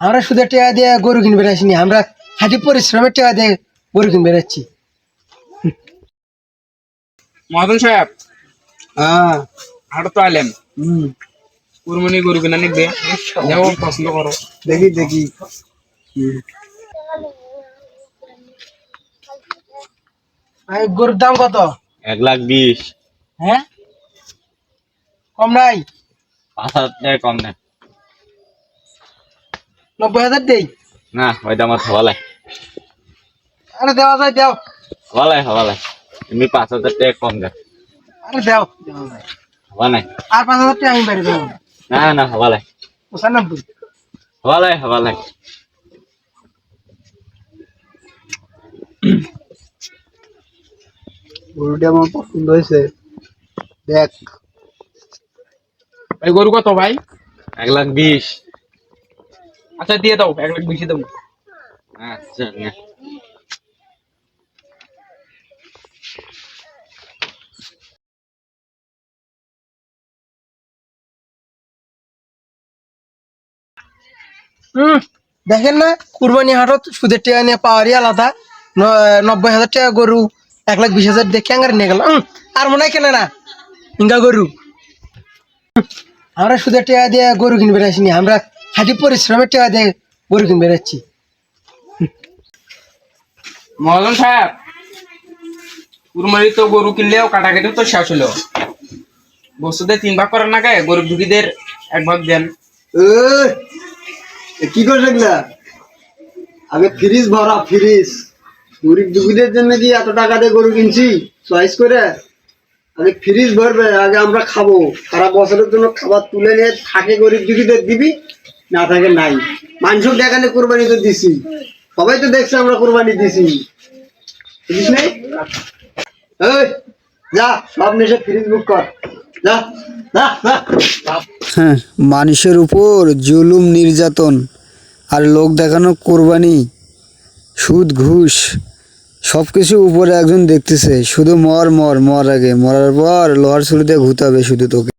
আমরা শুধু টাকা দিয়ে গরু কিনবে আসিনি আমরা হাঁটি পরিশ্রমের টাকা দিয়ে গরু কিনবে যাচ্ছি মহাজন সাহেব হ্যাঁ। হাটো তো আইলেন। গরু কিনা নিবে? যাও পছন্দ করো। দেখি দেখি। ভাই গরুর দাম কত? এক লাখ বিশ। হ্যাঁ? কম নাই? পাঁচ হাজার কম নেই। নব্বই হাজার দেই। না ওইটা আমার হওয়ালাই আরে দেওয়া যায় দেও। হওয়ালাই হওয়ালাই তুমি পাঁচ হাজার টাকা কম দেয় আরে দেও হওয়া নাই? আর পাঁচ হাজার টাকা আমি বাইরে দেবো। না না হওয়ালাই পঁচানব্বই। হওয়ালাই হওয়ালাই গরুটা আমার পছন্দ হয়েছে। দেখ। ভাই গরু কত ভাই? এক লাখ বিশ। আচ্ছা দিয়ে দাও এক লাখ বেশি দাও আচ্ছা হুম দেখেন না কুরবানি হাটত সুদের টাকা নিয়ে পাওয়ারই আলাদা। নব্বই হাজার টাকা গরু এক লাখ বিশ হাজার দেখে আঙ্গার নিয়ে গেল। আর মনে হয় কেনে না ইঙ্গা গরু। হুম, আমরা সুদের টাকা দিয়ে গরু কিনবে আসিনি আমরা হাঁটি পরিশ্রমের টাকা দিয়ে গরু কিনবে যাচ্ছি। মহাজন সাহেব কুরবানি তো গরু কিনলেও কাটাকাটি তো শেষ হলো। বস্তুদের তিন ভাগ করার নাকি গরিব দুঃখীদের এক ভাগ দেন। কি করে দেখলা আগে ফ্রিজ ভরা ফ্রিজ। গরিব দুঃখীদের জন্য কি এত টাকা দিয়ে গরু কিনছি? চয়েস করে। আগে ফ্রিজ ভরবে আগে আমরা খাব। সারা বছরের জন্য খাবার তুলে নিয়ে থাকে গরিব দুঃখীদের দিবি। না থাকে, নাই। মানুষের দেখানে কোরবানি তো দিছি। সবাই তো দেখছে আমরা কোরবানি দিছি। যা, সব নেশে ফ্রিজ বুক কর। হ্যাঁ মানুষের উপর জুলুম, নির্যাতন আর লোক দেখানো কোরবানি, সুদ, ঘুষ সব কিছু উপরে একজন দেখতেছে। শুধু মর মর মর আগে। মরার পর লোহার দিয়ে ঘুতাবে শুধু তোকে।